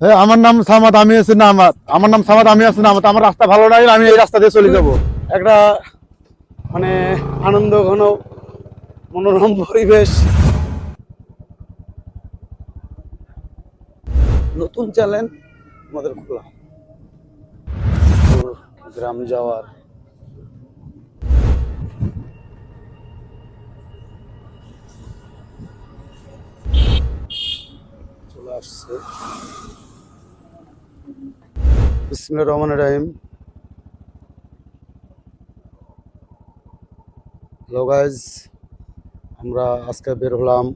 হ্যাঁ আমার নাম সামাদ আমি আছি নামাত আমার নাম সামাদ আমি আছি নামাত আমার রাস্তা ভালো নাই আমি এই রাস্তা দিয়ে চলে যাব। একটা মানে আনন্দ ঘন মনোরম পরিবেশ। নতুন চ্যানেল আমাদের খোলা। গ্রাম যাওয়ার। আসছে। বিসমুল্লাহির রহমানির রহিম। হ্যালো গাইজ আমরা আজকে বের হলাম।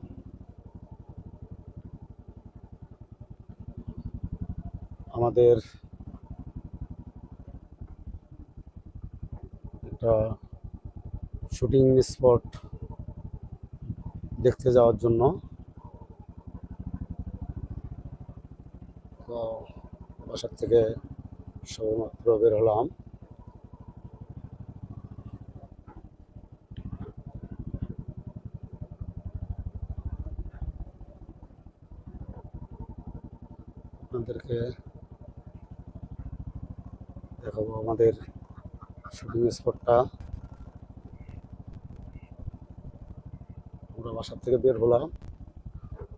আমাদের একটা শুটিং স্পট দেখতে যাওয়ার জন্য তো বাসার থেকে সবেমাত্র বের হলাম। আপনাদেরকে দেখাবো আমাদের শুটিং স্পটটা আমরা বাসার থেকে বের হলাম।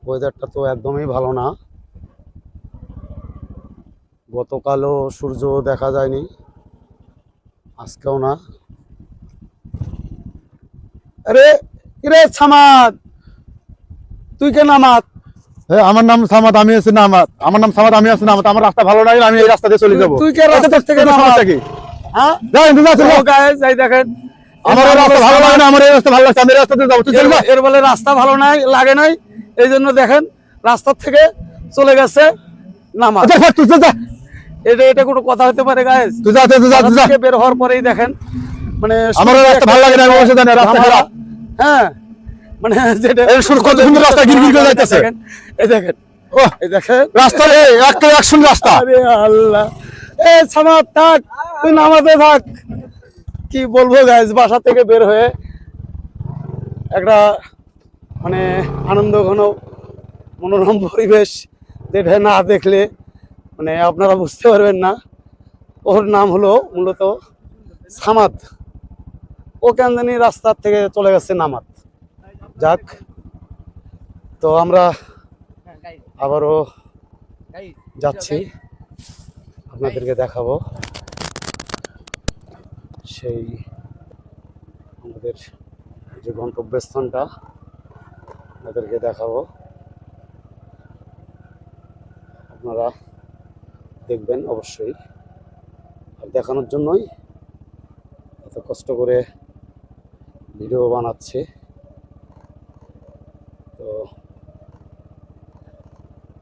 ওয়েদারটা তো একদমই ভালো না। গতকালও সূর্য দেখা যায়নি আজকেও না। আরে কিরে ছামাদ তুই কে নামাত? আমার নাম সামাদ আমি আছি নামাত। আমার নাম সামাদ আমি আছি নামাত। আমার রাস্তা ভালো নাই আমি এই রাস্তা দিয়ে চলে যাব। তুই কে রাস্তা থেকে নামাত? সমস্যা কি? হ্যাঁ? যাই তুই যা, তুই যা। ও guys, এই দেখেন। আমার রাস্তা ভালো লাগে না আমার এই রাস্তা ভালো লাগছে আমি রাস্তা দিয়ে যাব। তুই এর- বলে রাস্তা ভালো নাই লাগে নাই এই জন্য দেখেন রাস্তার থেকে চলে গেছে নামাজ এটা এটা কোনো কথা হতে পারে গায়েস তুই যা তুই যা তুই যা। বের হওয়ার পরেই দেখেন মানে আমার এই রাস্তা ভালো লাগে না, আমি অবশ্যই জানি, রাস্তা খারাপ। হ্যাঁ মানে যেটা এই শুরু কত সুন্দর রাস্তা গিরগির করে যাইতেছে। দেখেন, এই দেখেন ও এই দেখেন। রাস্তা রে একটা অ্যাকশন রাস্তা। আরে আল্লাহ। এ সামাদ থাক তুই নামাজে থাক। কি বলব গাইজ বাসা থেকে বের হয়ে একটা মানে আনন্দ ঘন মনোরম পরিবেশ যেটা না দেখলে মানে আপনারা বুঝতে পারবেন না। ওর নাম হলো মূলত সামাদ। ও কেন জানি রাস্তার থেকে চলে গেছে নামাত। যাক, তো আমরা আবারও যাচ্ছি। আপনাদেরকে দেখাবো। সেই আমাদের যে গন্তব্যস্থানটা, আপনাদেরকে দেখাবো। আপনারা দেখবেন অবশ্যই। আর দেখানোর জন্যই এত কষ্ট করে ভিডিও বানাচ্ছে। তো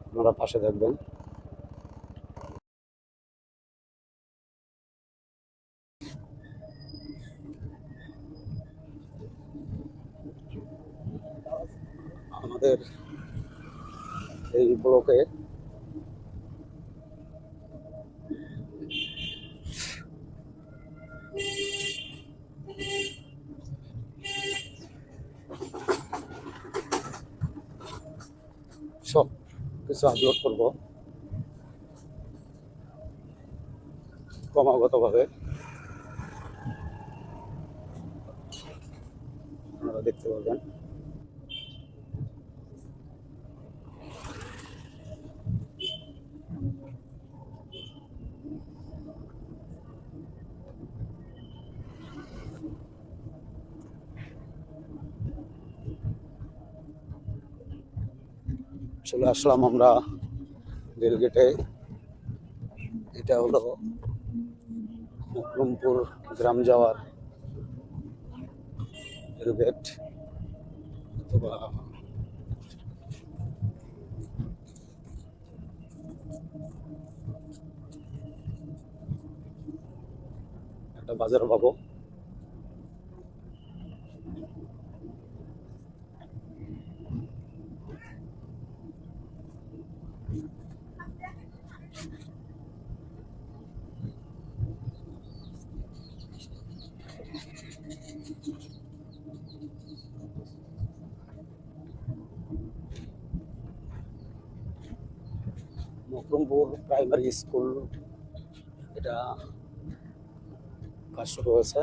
আপনারা পাশে থাকবেন। আমাদের এই ব্লকে সব কিছু আপলোড করব। ক্রমাগতভাবে। আপনারা দেখতে পাবেন চলে আসলাম আমরা রেলগেটে। এটা হলো মকরমপুর গ্রাম যাওয়ার রেলগেট। অথবা একটা বাজার পাবো। মকরমপুর প্রাইমারি স্কুল এটা কাজ শুরু হয়েছে।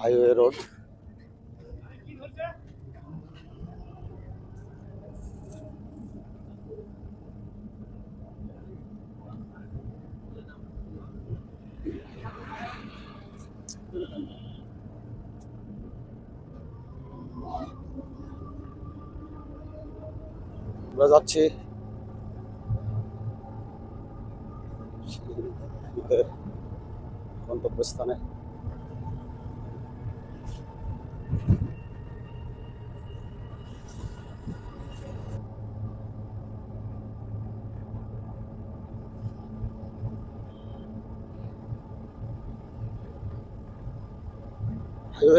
হাইওয়ে রোড আমরা যাচ্ছি। আমাদের গন্তব্যস্থানে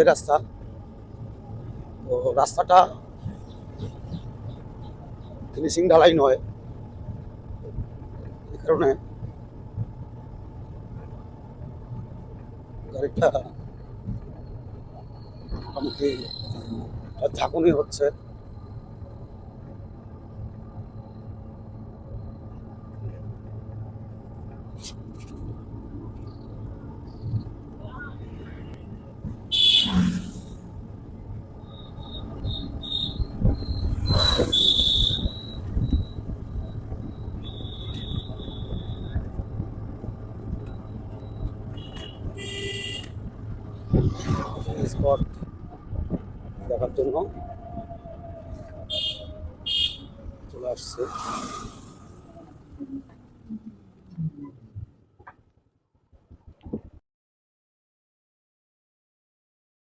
রাস্তা। তো রাস্তাটা ফিনিশিং ঢালাই নয়। এই কারণে গাড়িটা মোটামুটি ঝাঁকুনি হচ্ছে স্পট দেখার জন্য। চলে আসছে।